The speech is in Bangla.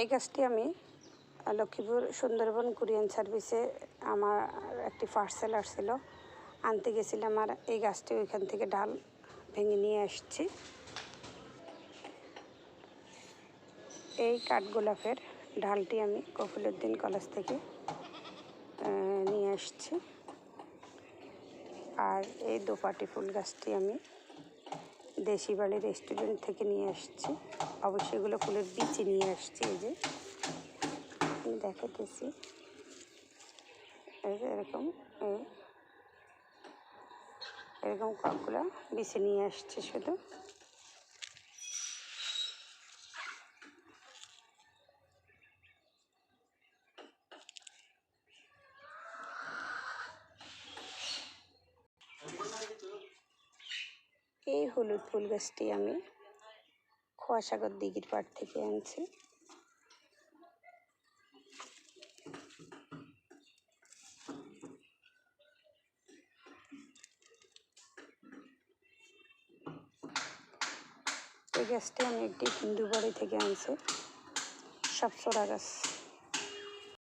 এই গাছটি আমি লক্ষ্মীপুর সুন্দরবন কুরিয়ান সার্ভিসে আমার একটি পার্সেল আসছিল। আনতে গেছিলাম আর এই গাছটি ওইখান থেকে ডাল ভেঙে নিয়ে আসছি। এই কাঠগোলাপের ডালটি আমি কফিলুদ্দিন কলেজ থেকে নিয়ে আসছি। আর এই দোপাটি ফুল গাছটি আমি দেশি বাড়ি রেস্টুরেন্ট থেকে নিয়ে আসছি। অবশ্যই এগুলো ফুলের বিচি নিয়ে আসছি এই যে। দেখাতেছি। এরকম এরকম কাপগুলো বিছে নিয়ে আসছে শুধু। এই হলুদ ফুল গাছটি আমি খোয়াসাগর দিঘির পাড় থেকে আনছি। এই গাছটি আমি একটি হিন্দু বাড়ি থেকে আনছি, সবসরা গাছ।